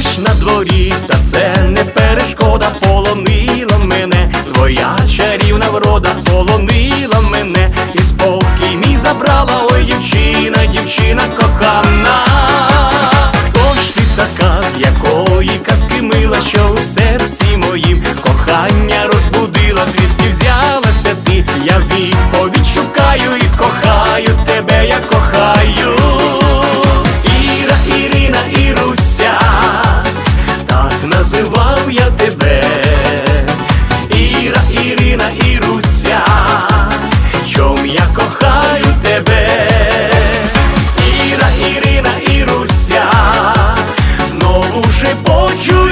дощ на дворі, та це не перешкода, полонила мене, твоя чарівна врода полонила мене, і спокій мій забрала, ой, дівчина, дівчина кохана. Називав я тебе. Іра, Ірина, Іруся, чом я кохаю тебе. Іра, Ірина, Іруся, знову шепочу